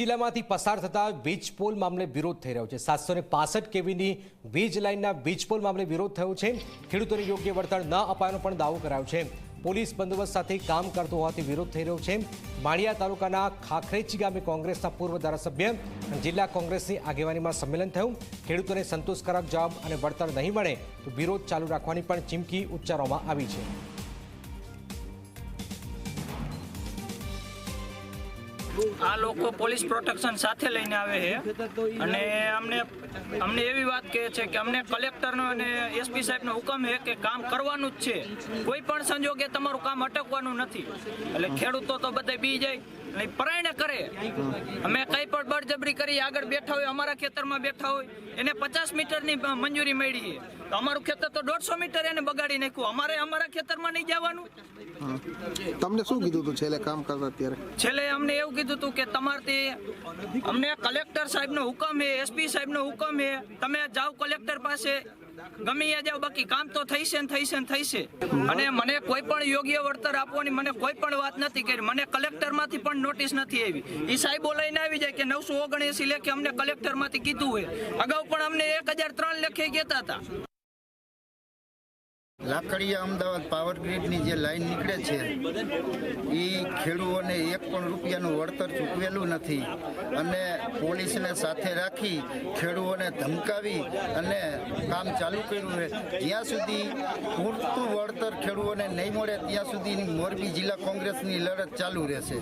જિલ્લામાંથી પસાર થતા વીજ પોલ મામલે વિરોધ થઈ રહ્યો છે. સાતસો ને પાસઠ કેવીની વીજ લાઇનના વીજ પોલ મામલે વિરોધ થયો છે. ખેડૂતોને યોગ્ય વળતર ન અપાયાનો પણ દાવો કરાયો છે. પોલીસ બંદોબસ્ત સાથે કામ કરતો હોવાથી વિરોધ થઈ રહ્યો છે. માળિયા તાલુકાના ખાખરેચી ગામે કોંગ્રેસના પૂર્વ ધારાસભ્ય જિલ્લા કોંગ્રેસની આગેવાનીમાં સંમેલન થયું. ખેડૂતોને સંતોષકારક જવાબ અને વળતર નહીં મળે તો વિરોધ ચાલુ રાખવાની પણ ચીમકી ઉચ્ચારવામાં આવી છે. આ લોકો પોલીસ પ્રોટેક્શન સાથે લઈને આવે છે. અને અમને અમને એવી વાત કહે છે કે અમને કલેક્ટરનો અને એસપી સાહેબનો હુકમ છે કે કામ કરવાનું જ છે. કોઈ પણ સંજોગે તમારું કામ અટકવાનું નથી. એટલે ખેડૂતો તો બધા બી જાય. પરાયણે કરે. અમે કઈ પણ બળજબરી કરી આગળ બેઠા હોય અમારા ખેતરમાં બેઠા હોય એને પચાસ મીટરની મંજૂરી મળી તો અમારું ખેતર તો દોઢસો મીટર એને બગાડી નાખ્યું. અમારે અમારા ખેતરમાં નહીં જવાનું. તમને શું કીધું હતું છેલ્લે કામ કરતા ત્યારે છેલ્લે અમને એવું કીધું હતું કે તમારથી અમને કલેક્ટર સાહેબનો હુકમ છે એસપી સાહેબનો હુકમ છે. તમે જાઓ કલેક્ટર પાસે ગમે ત્યાં જાઓ, બાકી કામ તો થઈ છે ને થઈ છે ને થઈ છે અને મને કોઈ પણ યોગ્ય વળતર આપવાની મને કોઈ પણ વાત નથી કરી. મને કલેક્ટરમાંથી પણ નોટિસ નથી આવી. એ સાહેબો લઈને આવી જાય કે નવસો ઓગણએસી લેખે અમને કલેક્ટરમાંથી કીધું હોય. અગાઉ પણ અમને એક હજાર ત્રણ લેખે કહેતા હતા. લાકડીયા અમદાવાદ પાવર ગ્રીડની જે લાઈન નીકળે છે એ ખેડૂતોને એક પણ રૂપિયાનું વળતર ચૂકવેલું નથી. અને પોલીસને સાથે રાખી ખેડૂતોને ધમકાવી અને કામ ચાલુ કર્યું છે. જ્યાં સુધી પૂરતું વળતર ખેડૂતોને નહીં મળે, ત્યાં સુધી મોરબી જિલ્લા કોંગ્રેસની લડત ચાલુ રહેશે.